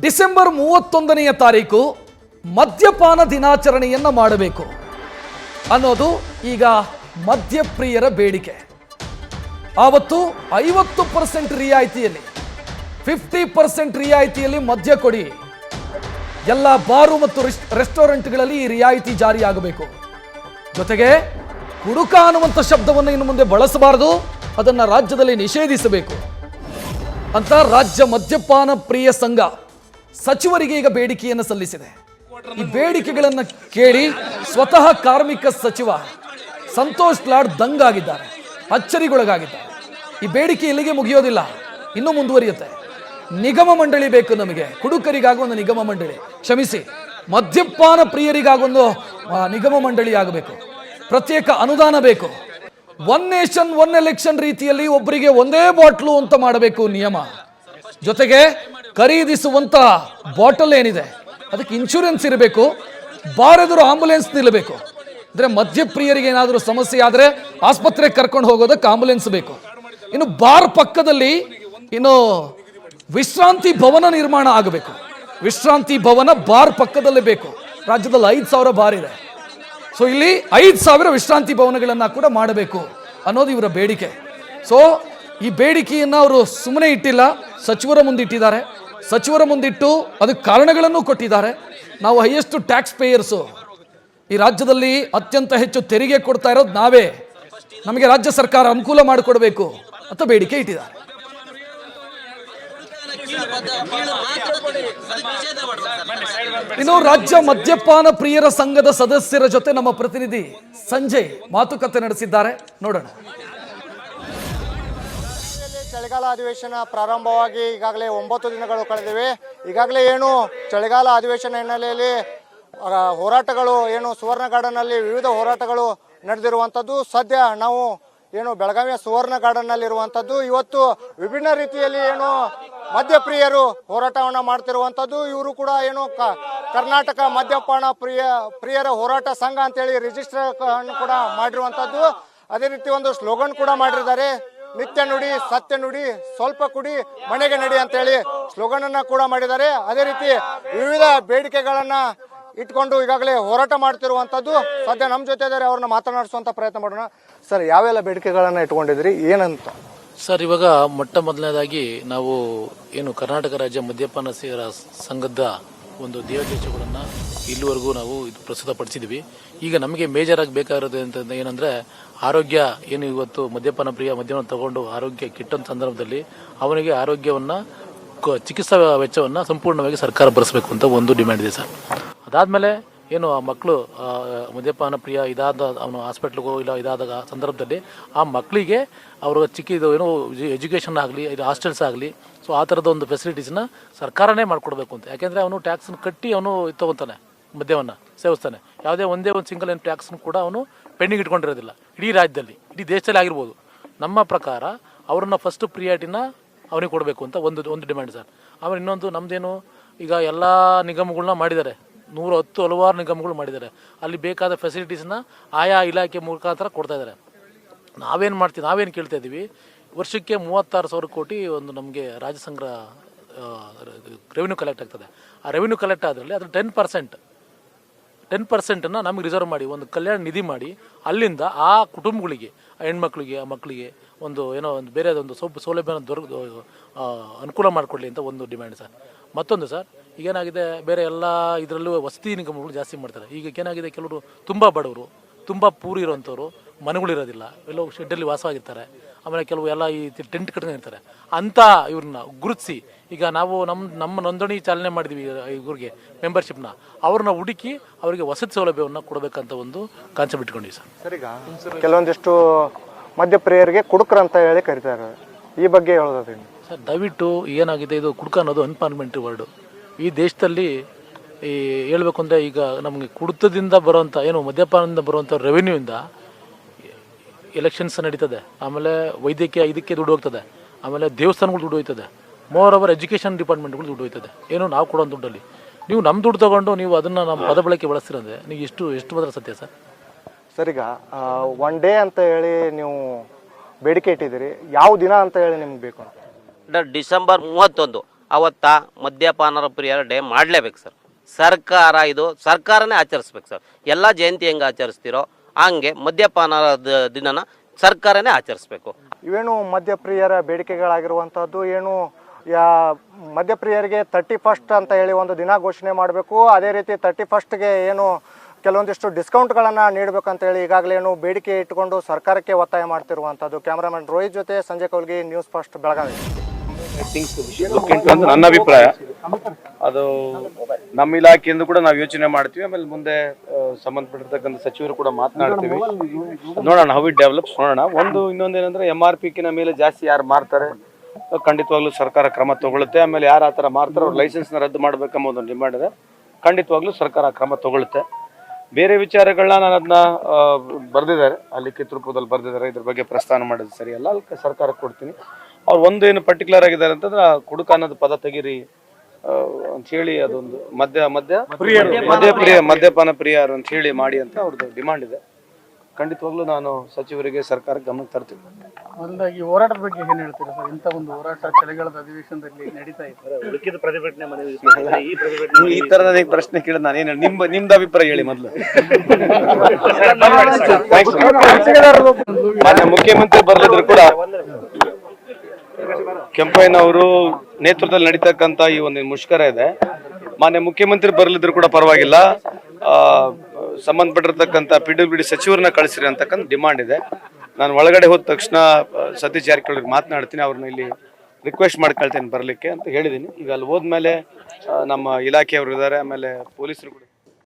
December ಮೂವತ್ತೊಂದನೆಯ ತಾರೀಕು ಮದ್ಯಪಾನ ದಿನಾಚರಣೆಯನ್ನು ಮಾಡಬೇಕು ಅನ್ನೋದು ಈಗ ಮದ್ಯಪ್ರಿಯರ ಬೇಡಿಕೆ. ಆವತ್ತು ಐವತ್ತು ಪರ್ಸೆಂಟ್ ರಿಯಾಯಿತಿಯಲ್ಲಿ, ಫಿಫ್ಟಿ ಪರ್ಸೆಂಟ್ ರಿಯಾಯಿತಿಯಲ್ಲಿ ಮದ್ಯ ಕೊಡಿ. ಎಲ್ಲ ಬಾರು ಮತ್ತು ರೆಸ್ಟ್- ರೆಸ್ಟೋರೆಂಟ್ಗಳಲ್ಲಿ ಈ ರಿಯಾಯಿತಿ ಜಾರಿಯಾಗಬೇಕು. ಜೊತೆಗೆ ಕುಡುಕ ಅನ್ನುವಂಥ ಶಬ್ದವನ್ನು ಇನ್ನು ಮುಂದೆ ಬಳಸಬಾರದು, ಅದನ್ನು ರಾಜ್ಯದಲ್ಲಿ ನಿಷೇಧಿಸಬೇಕು. ಅಂತ ರಾಜ್ಯ ಮದ್ಯಪಾನ ಪ್ರಿಯ ಸಂಘ ಸಚಿವರಿಗೆ ಈಗ ಬೇಡಿಕೆಯನ್ನು ಸಲ್ಲಿಸಿದೆ. ಈ ಬೇಡಿಕೆಗಳನ್ನು ಕೇಳಿ ಸ್ವತಃ ಕಾರ್ಮಿಕ ಸಚಿವ ಸಂತೋಷ್ ಲಾಡ್ ದಂಗಾಗಿದ್ದಾರೆ ಅಚ್ಚರಿಗೊಳಗಾಗಿದ್ದಾರೆ. ಈ ಬೇಡಿಕೆ ಇಲ್ಲಿಗೆ ಮುಗಿಯೋದಿಲ್ಲ ಇನ್ನೂ ಮುಂದುವರಿಯುತ್ತೆ. ನಿಗಮ ಮಂಡಳಿ ಬೇಕು ನಮಗೆ ಕುಡುಕರಿಗಾಗುವ ಒಂದು ನಿಗಮ ಮಂಡಳಿ. ಕ್ಷಮಿಸಿ ಮದ್ಯಪಾನ ಪ್ರಿಯರಿಗಾಗೊಂದು ನಿಗಮ ಮಂಡಳಿ ಆಗಬೇಕು. ಪ್ರತ್ಯೇಕ ಅನುದಾನ ಬೇಕು. ಒನ್ ನೇಷನ್ ಒನ್ ಎಲೆಕ್ಷನ್ ರೀತಿಯಲ್ಲಿ ಒಬ್ಬರಿಗೆ ಒಂದೇ ಬಾಟ್ಲು ಅಂತ ಮಾಡಬೇಕು ನಿಯಮ. ಜೊತೆಗೆ ಖರೀದಿಸುವಂತ ಬಾಟಲ್ ಏನಿದೆ, ಅದಕ್ಕೆ ಇನ್ಶೂರೆನ್ಸ್ ಇರಬೇಕು, ಬಾರದರು ಆಂಬುಲೆನ್ಸ್ ನಿಲ್ಲಬೇಕು. ಅಂದ್ರೆ ಮದ್ಯಪ್ರಿಯರಿಗೆ ಏನಾದರೂ ಸಮಸ್ಯೆ ಆದರೆ ಆಸ್ಪತ್ರೆಗೆ ಕರ್ಕೊಂಡು ಹೋಗೋದಕ್ಕೆ ಆಂಬುಲೆನ್ಸ್ ಬೇಕು. ಇನ್ನು ಬಾರ್ ಪಕ್ಕದಲ್ಲಿ ಇನ್ನು ವಿಶ್ರಾಂತಿ ಭವನ ನಿರ್ಮಾಣ ಆಗಬೇಕು. ವಿಶ್ರಾಂತಿ ಭವನ ಬಾರ್ ಪಕ್ಕದಲ್ಲೇ ಬೇಕು. ರಾಜ್ಯದಲ್ಲಿ ಐದು ಸಾವಿರ ಬಾರ್ ಇದೆ. ಸೊ ಇಲ್ಲಿ ಐದು ಸಾವಿರ ವಿಶ್ರಾಂತಿ ಭವನಗಳನ್ನು ಕೂಡ ಮಾಡಬೇಕು ಅನ್ನೋದು ಇವರ ಬೇಡಿಕೆ. ಸೊ ಈ ಬೇಡಿಕೆಯನ್ನು ಅವರು ಸುಮ್ಮನೆ ಇಟ್ಟಿಲ್ಲ, ಸಚಿವರ ಮುಂದಿಟ್ಟಿದ್ದಾರೆ ಸಚಿವರ ಮುಂದಿಟ್ಟು ಅದಕ್ಕೆ ಕಾರಣಗಳನ್ನು ಕೊಟ್ಟಿದ್ದಾರೆ. ನಾವು ಹೈಯೆಸ್ಟ್ ಟ್ಯಾಕ್ಸ್ ಪೇಯರ್ಸು ಈ ರಾಜ್ಯದಲ್ಲಿ ಅತ್ಯಂತ ಹೆಚ್ಚು ತೆರಿಗೆ ಕೊಡ್ತಾ ಇರೋದು ನಾವೇ. ನಮಗೆ ರಾಜ್ಯ ಸರ್ಕಾರ ಅನುಕೂಲ ಮಾಡಿಕೊಡಬೇಕು ಅಂತ ಬೇಡಿಕೆ ಇಟ್ಟಿದ್ದಾರೆ. ಇನ್ನು ರಾಜ್ಯ ಮದ್ಯಪಾನ ಪ್ರಿಯರ ಸಂಘದ ಸದಸ್ಯರ ಜೊತೆ ನಮ್ಮ ಪ್ರತಿನಿಧಿ ಸಂಜಯ್ ಮಾತುಕತೆ ನಡೆಸಿದ್ದಾರೆ. ನೋಡೋಣ. ಚಳಿಗಾಲ ಅಧಿವೇಶನ ಪ್ರಾರಂಭವಾಗಿ ಈಗಾಗಲೇ ಒಂಬತ್ತು ದಿನಗಳು ಕಳೆದಿವೆ. ಈಗಾಗಲೇ ಏನು ಚಳಿಗಾಲ ಅಧಿವೇಶನ ಹಿನ್ನೆಲೆಯಲ್ಲಿ ಹೋರಾಟಗಳು ಏನು ಸುವರ್ಣ ಗಾರ್ಡನ್ನಲ್ಲಿ ವಿವಿಧ ಹೋರಾಟಗಳು ನಡೆದಿರುವಂಥದ್ದು. ಸದ್ಯ ನಾವು ಏನು ಬೆಳಗಾವಿಯ ಸುವರ್ಣ ಗಾರ್ಡನ್ನಲ್ಲಿರುವಂಥದ್ದು ಇವತ್ತು ವಿಭಿನ್ನ ರೀತಿಯಲ್ಲಿ ಏನು ಮದ್ಯಪ್ರಿಯರು ಹೋರಾಟವನ್ನು ಮಾಡ್ತಿರುವಂಥದ್ದು. ಇವರು ಕೂಡ ಏನು ಕರ್ನಾಟಕ ಮದ್ಯಪಾನ ಪ್ರಿಯ, ಪ್ರಿಯರ ಹೋರಾಟ ಸಂಘ ಅಂತೇಳಿ ರಿಜಿಸ್ಟರ್ ಕೂಡ ಮಾಡಿರುವಂಥದ್ದು. ಅದೇ ರೀತಿ ಒಂದು ಸ್ಲೋಗನ್ ಕೂಡ ಮಾಡಿದ್ದಾರೆ. ನಿತ್ಯ ನುಡಿ, ಸತ್ಯ ನುಡಿ, ಸ್ವಲ್ಪ ಕುಡಿ, ಮನೆಗೆ ನಡಿ ಸ್ಲೋಗನ್ ಅನ್ನ ಕೂಡ ಮಾಡಿದ್ದಾರೆ. ಅದೇ ರೀತಿ ವಿವಿಧ ಬೇಡಿಕೆಗಳನ್ನ ಇಟ್ಕೊಂಡು ಈಗಾಗಲೇ ಹೋರಾಟ ಮಾಡ್ತಿರುವಂತದ್ದು ಸದ್ಯ ನಮ್ಮ ಜೊತೆ ಇದ್ದಾರೆ, ಅವ್ರನ್ನ ಮಾತನಾಡಿಸುವಂತ ಪ್ರಯತ್ನ ಮಾಡೋಣ. ಸರ್, ಯಾವೆಲ್ಲ ಬೇಡಿಕೆಗಳನ್ನ ಇಟ್ಕೊಂಡಿದ್ರಿ? ಏನಂತ? ಸರ್, ಇವಾಗ ಮೊಟ್ಟ ಮೊದಲನೇದಾಗಿ ನಾವು ಏನು ಕರ್ನಾಟಕ ರಾಜ್ಯ ಮದ್ಯಪಾನ ಸಂಘದ ಒಂದು ದೇವದೇಶಗಳನ್ನು ಇಲ್ಲಿವರೆಗೂ ನಾವು ಇದು ಪ್ರಸ್ತುತಪಡಿಸಿದ್ವಿ. ಈಗ ನಮಗೆ ಮೇಜರ್ ಆಗಿ ಬೇಕಾಗಿರೋದು ಅಂತ ಏನಂದ್ರೆ, ಆರೋಗ್ಯ ಏನು ಇವತ್ತು ಮದ್ಯಪಾನ ಪ್ರಿಯ ಮದ್ಯವನ್ನು ತಗೊಂಡು ಆರೋಗ್ಯ ಕೆಟ್ಟಂತ ಸಂದರ್ಭದಲ್ಲಿ ಅವನಿಗೆ ಆರೋಗ್ಯವನ್ನ ಚಿಕಿತ್ಸಾ ವೆಚ್ಚವನ್ನ ಸಂಪೂರ್ಣವಾಗಿ ಸರ್ಕಾರ ಭರಿಸಬೇಕು ಅಂತ ಒಂದು ಡಿಮ್ಯಾಂಡ್ ಇದೆ ಸರ್. ಅದಾದ್ಮೇಲೆ ಏನು ಆ ಮಕ್ಕಳು ಮದ್ಯಪಾನ ಪ್ರಿಯ ಇದಾದ ಅವನು ಹಾಸ್ಪಿಟ್ಲ್ಗೋ ಇಲ್ಲ ಇದಾದಾಗ ಸಂದರ್ಭದಲ್ಲಿ ಆ ಮಕ್ಕಳಿಗೆ ಅವರ ಚಿಕ್ಕ ಇದು ಏನೋ ಎಜುಕೇಷನ್ ಆಗಲಿ, ಇದು ಹಾಸ್ಟೆಲ್ಸ್ ಆಗಲಿ, ಸೊ ಆ ಥರದ ಒಂದು ಫೆಸಿಲಿಟೀಸ್ನ ಸರ್ಕಾರನೇ ಮಾಡಿಕೊಡ್ಬೇಕು ಅಂತ. ಯಾಕೆಂದರೆ ಅವನು ಟ್ಯಾಕ್ಸನ್ನು ಕಟ್ಟಿ ಅವನು ತೊಗೊತಾನೆ, ಮದ್ಯವನ್ನು ಸೇವಿಸ್ತಾನೆ. ಯಾವುದೇ ಒಂದೇ ಒಂದು ಸಿಂಗಲ್ ಏನು ಟ್ಯಾಕ್ಸನ್ನು ಕೂಡ ಅವನು ಪೆಂಡಿಂಗ್ ಇಟ್ಕೊಂಡಿರೋದಿಲ್ಲ. ಇಡೀ ರಾಜ್ಯದಲ್ಲಿ, ಇಡೀ ದೇಶದಲ್ಲಿ ಆಗಿರ್ಬೋದು. ನಮ್ಮ ಪ್ರಕಾರ ಅವ್ರನ್ನ ಫಸ್ಟ್ ಪ್ರಿಯಾರಿಟಿನ ಅವನಿಗೆ ಕೊಡಬೇಕು ಅಂತ ಒಂದು ಒಂದು ಡಿಮ್ಯಾಂಡ್ ಸರ್. ಆಮೇಲೆ ಇನ್ನೊಂದು ನಮ್ಮದೇನು ಈಗ ಎಲ್ಲ ನಿಗಮಗಳನ್ನ ಮಾಡಿದ್ದಾರೆ. ನೂರ ಹತ್ತು ಹಲವಾರು ನಿಗಮಗಳು ಮಾಡಿದ್ದಾರೆ. ಅಲ್ಲಿ ಬೇಕಾದ ಫೆಸಿಲಿಟೀಸ್ನ ಆಯಾ ಇಲಾಖೆ ಮುಖಾಂತರ ಕೊಡ್ತಾ ಇದ್ದಾರೆ. ನಾವೇನು ಮಾಡ್ತೀವಿ, ನಾವೇನು ಕೇಳ್ತಾ ಇದ್ದೀವಿ, ವರ್ಷಕ್ಕೆ ಮೂವತ್ತಾರು ಸಾವಿರ ಕೋಟಿ ಒಂದು ನಮಗೆ ರಾಜ್ಯ ಸಂಗ್ರಹ ರೆವಿನ್ಯೂ ಕಲೆಕ್ಟ್ ಆಗ್ತದೆ. ಆ ರೆವಿನ್ಯೂ ಕಲೆಕ್ಟ್ ಆದ್ರಲ್ಲಿ ಅದ್ರ ಟೆನ್ ಪರ್ಸೆಂಟ್ ಟೆನ್ ಪರ್ಸೆಂಟನ್ನು ನಮಗೆ ರಿಸರ್ವ್ ಮಾಡಿ, ಒಂದು ಕಲ್ಯಾಣ ನಿಧಿ ಮಾಡಿ, ಅಲ್ಲಿಂದ ಆ ಕುಟುಂಬಗಳಿಗೆ, ಆ ಹೆಣ್ಮಕ್ಳಿಗೆ, ಆ ಮಕ್ಕಳಿಗೆ ಒಂದು ಏನೋ ಒಂದು ಬೇರೆ ಒಂದು ಸೌಲಭ್ಯ ಸೌಲಭ್ಯನ ದೊರಕ ಅನುಕೂಲ ಮಾಡಿಕೊಡ್ಲಿ ಅಂತ ಒಂದು ಡಿಮ್ಯಾಂಡ್ ಸರ್. ಮತ್ತೊಂದು ಸರ್ ಈಗೇನಾಗಿದೆ ಬೇರೆ ಎಲ್ಲ ಇದರಲ್ಲೂ ವಸತಿ ನಿಗಮಗಳು ಜಾಸ್ತಿ ಮಾಡ್ತಾರೆ. ಈಗ ಏನಾಗಿದೆ ಕೆಲವರು ತುಂಬ ಬಡವರು ತುಂಬ ಪೂರಿ ಇರೋವಂಥವ್ರು ಮನೆಗಳಿರೋದಿಲ್ಲ ಎಲ್ಲೋ ಶೆಡ್ಡಲ್ಲಿ ವಾಸವಾಗಿರ್ತಾರೆ ಆಮೇಲೆ ಕೆಲವು ಎಲ್ಲ ಈ ಟೆಂಟ್ ಕಟ್ಕೊಂಡಿರ್ತಾರೆ. ಅಂತ ಇವ್ರನ್ನ ಗುರುತಿಸಿ ಈಗ ನಾವು ನಮ್ಮ ನಮ್ಮ ನೋಂದಣಿ ಚಾಲನೆ ಮಾಡಿದ್ವಿ ಇವ್ರಿಗೆ ಮೆಂಬರ್ಶಿಪ್ನ ಅವ್ರನ್ನ ಹುಡುಕಿ ಅವರಿಗೆ ವಸತಿ ಸೌಲಭ್ಯವನ್ನು ಕೊಡಬೇಕಂತ ಒಂದು ಕಾನ್ಸೆಪ್ಟ್ ಇಟ್ಕೊಂಡಿವಿ ಸರ್. ಸರಿ ಕೆಲವೊಂದಿಷ್ಟು ಮಧ್ಯಪ್ರಿಯರಿಗೆ ಕುಡುಕ್ರ ಅಂತ ಹೇಳಿ ಕರಿತಾರೆ. ಈ ಬಗ್ಗೆ ಹೇಳೋದೇನು ಸರ್ ದಯವಿಟ್ಟು ಏನಾಗಿದೆ ಇದು ಕುಡುಕ ಅನ್ನೋದು ಅನ್ಪಾರ್ಲಿಮೆಂಟ್ರಿ ವರ್ಡು ಈ ದೇಶದಲ್ಲಿ ಈ ಹೇಳ್ಬೇಕು ಅಂದರೆ ಈಗ ನಮಗೆ ಕುಡಿತದಿಂದ ಬರುವಂಥ ಏನು ಮದ್ಯಪಾನದಿಂದ ಬರುವಂಥ ರೆವೆನ್ಯೂಯಿಂದ ಎಲೆಕ್ಷನ್ಸ್ ನಡೀತದೆ. ಆಮೇಲೆ ವೈದ್ಯಕೀಯ ಇದಕ್ಕೆ ದುಡ್ಡು ಹೋಗ್ತದೆ. ಆಮೇಲೆ ದೇವಸ್ಥಾನಗಳು ದುಡ್ಡು ಹೋಯ್ತದೆ. ಮೋರ್ ಓವರ್ ಎಜುಕೇಷನ್ ಡಿಪಾರ್ಟ್ಮೆಂಟ್ಗಳು ದುಡ್ಡು ಹೋಯ್ತದೆ. ಏನು ನಾವು ಕೊಡೋ ದುಡ್ಡಲ್ಲಿ. ನೀವು ನಮ್ಮ ದುಡ್ಡು ತಗೊಂಡು ನೀವು ಅದನ್ನು ನಮ್ಮ ಪದ ಬಳಕೆ ಬಳಸ್ತಿರಂದ್ರೆ ನೀವು ಎಷ್ಟು ಎಷ್ಟು ಮಾತ್ರ ಸತ್ಯ ಸರ್? ಸರ್ ಈಗ ಒನ್ ಡೇ ಅಂತ ಹೇಳಿ ನೀವು ಬೇಡಿಕೆ ಇಟ್ಟಿದ್ದೀರಿ. ಯಾವ ದಿನ ಅಂತ ಹೇಳಿ ನಿಮ್ಗೆ ಬೇಕು? ಡಿಸೆಂಬರ್ ಮೂವತ್ತೊಂದು. ಅವತ್ತ ಮದ್ಯಪಾನರ ಪ್ರಿಯರ ಡೇ ಮಾಡಲೇಬೇಕು ಸರ್. ಸರ್ಕಾರ ಇದು ಸರ್ಕಾರನೇ ಆಚರಿಸ್ಬೇಕು ಸರ್. ಎಲ್ಲ ಜಯಂತಿ ಹೆಂಗೆ ಆಚರಿಸ್ತಿರೋ ಹಂಗೆ ಮದ್ಯಪಾನರ ದಿನನ ಸರ್ಕಾರನೇ ಆಚರಿಸ್ಬೇಕು. ಇವೇನು ಮದ್ಯಪ್ರಿಯರ ಬೇಡಿಕೆಗಳಾಗಿರುವಂಥದ್ದು ಏನು ಯಾ ಮದ್ಯಪ್ರಿಯರಿಗೆ ತರ್ಟಿ ಫಸ್ಟ್ ಅಂತ ಹೇಳಿ ಒಂದು ದಿನ ಘೋಷಣೆ ಮಾಡಬೇಕು. ಅದೇ ರೀತಿ ತರ್ಟಿ ಫಸ್ಟ್ಗೆ ಏನು ಕೆಲವೊಂದಿಷ್ಟು ಡಿಸ್ಕೌಂಟ್ಗಳನ್ನು ನೀಡಬೇಕಂತ ಹೇಳಿ ಈಗಾಗಲೇ ಏನು ಬೇಡಿಕೆ ಇಟ್ಟುಕೊಂಡು ಸರ್ಕಾರಕ್ಕೆ ಒತ್ತಾಯ ಮಾಡ್ತಿರುವಂಥದ್ದು ಕ್ಯಾಮ್ರಾಮನ್ ರೋಹಿತ್ ಜೊತೆ ಸಂಜಯ್ ಕೌಲ್ಗಿ, ನ್ಯೂಸ್ ಫಸ್ಟ್ ಬೆಳಗಾವಿ. ನನ್ನ ಅಭಿಪ್ರಾಯ. ಅದು ನಮ್ಮ ಇಲಾಖೆಯಿಂದ ಕೂಡ ನಾವು ಯೋಚನೆ ಮಾಡ್ತೀವಿ, ಆಮೇಲೆ ಮುಂದೆ ಸಂಬಂಧಪಟ್ಟಿರ್ತಕ್ಕಂಥ ಸಚಿವರು ಕೂಡ ಮಾತನಾಡ್ತೀವಿ. ನೋಡೋಣ ಹೌ ಇಟ್ ಡೆವಲಪ್ಸ್ ನೋಡೋಣ. ಒಂದು ಇನ್ನೊಂದೇನಂದ್ರೆ ಎಂ ಆರ್ ಪಿ ಕಿನ ಮೇಲೆ ಜಾಸ್ತಿ ಯಾರು ಮಾರ್ತಾರೆ, ಖಂಡಿತವಾಗ್ಲೂ ಸರ್ಕಾರ ಕ್ರಮ ತಗೊಳುತ್ತೆ ಆಮೇಲೆ ಯಾರು ಆ ಥರ ಮಾರ್ತಾರೆ, ಅವ್ರ ಲೈಸೆನ್ಸ್ನ ರದ್ದು ಮಾಡ್ಬೇಕೆಂಬ ಒಂದು ಡಿಮ್ಯಾಂಡ್ ಇದೆ. ಖಂಡಿತವಾಗ್ಲೂ ಸರ್ಕಾರ ಕ್ರಮ ತಗೊಳುತ್ತೆ ಬೇರೆ ವಿಚಾರಗಳನ್ನ ನಾನು ಅದನ್ನ ಬರೆದಿದ್ದಾರೆ. ಅಲ್ಲಿ ಕಿತ್ತೂರುಪುರದಲ್ಲಿ ಬರೆದಿದ್ದಾರೆ. ಇದ್ರ ಬಗ್ಗೆ ಪ್ರಸ್ತಾನ ಮಾಡೋದು ಸರಿಯಲ್ಲ. ಅಲ್ಲಿ ಸರ್ಕಾರಕ್ಕೆ ಕೊಡ್ತೀನಿ. ಅವ್ರು ಒಂದು ಏನು ಪರ್ಟಿಕ್ಯುಲರ್ ಆಗಿದ್ದಾರೆ ಅಂತಂದ್ರೆ ಆ ಕುಡುಕ ಅನ್ನೋದು ಪದ ತೆಗಿರಿ ಅಂತ ಹೇಳಿ ಅದೊಂದು ಮದ್ಯ ಮದ್ಯ ಮದ್ಯ ಪ್ರಿಯ ಮದ್ಯಪಾನ ಪ್ರಿಯರು. ಅಂತ ಹೇಳಿ ಮಾಡಿ ಅಂತ ಅವ್ರದ್ದು ಡಿಮಾಂಡ್ ಇದೆ. ಖಂಡಿತವಾಗ್ಲೂ ನಾನು ಸಚಿವರಿಗೆ ಸರ್ಕಾರ ಗಮನಕ್ಕೆ ತರ್ತೀನಿ. ಒಂದಾಗಿ ಹೋರಾಟದ ಬಗ್ಗೆ ಏನ್ ಹೇಳ್ತೀರಾ ಸರ್? ಇಂಥ ಒಂದು ಹೋರಾಟ ಚಳಿಗಾಲದ ಅಧಿವೇಶನದಲ್ಲಿ ನಡೀತಾ ಇದೆ. ನೀವು ಈ ತರ ನನಗೆ ಪ್ರಶ್ನೆ ಕೇಳಿದ ನಾನು ಏನು ನಿಮ್ ನಿಮ್ದು ಅಭಿಪ್ರಾಯ ಹೇಳಿ ಮೊದಲು. ಮಾನ್ಯ ಮುಖ್ಯಮಂತ್ರಿ ಬರ್ಲಿದ್ರು ಕೂಡ. ಕೆಂಪಯ್ಯನವರು ನೇತೃತ್ವದಲ್ಲಿ ನಡೀತಕ್ಕಂತ ಈ ಒಂದು ಮುಷ್ಕರ ಇದೆ. ಮಾನ್ಯ ಮುಖ್ಯಮಂತ್ರಿ ಬರಲಿದ್ರು ಕೂಡ ಪರವಾಗಿಲ್ಲ. ಸಂಬಂಧಪಟ್ಟಿರ್ತಕ್ಕಂಥ ಪಿ ಡಬ್ಲ್ಯೂ ಡಿ ಸಚಿವರನ್ನ ಕಳಿಸಿರಿ ಅಂತಕ್ಕಂಥ ಡಿಮಾಂಡ್ ಇದೆ. ನಾನು ಒಳಗಡೆ ಹೋದ ತಕ್ಷಣ ಸತೀಶ್ ಜಾರಕಿಹೊಳಿ ಮಾತನಾಡ್ತೀನಿ. ಅವ್ರನ್ನ ಇಲ್ಲಿ ರಿಕ್ವೆಸ್ಟ್ ಮಾಡ್ಕೊಳ್ತೇನೆ ಬರಲಿಕ್ಕೆ ಅಂತ ಹೇಳಿದ್ದೀನಿ. ಈಗ ಅಲ್ಲಿ ಹೋದ್ಮೇಲೆ ನಮ್ಮ ಇಲಾಖೆಯವರು ಇದ್ದಾರೆ. ಆಮೇಲೆ ಪೊಲೀಸರು ಕೂಡ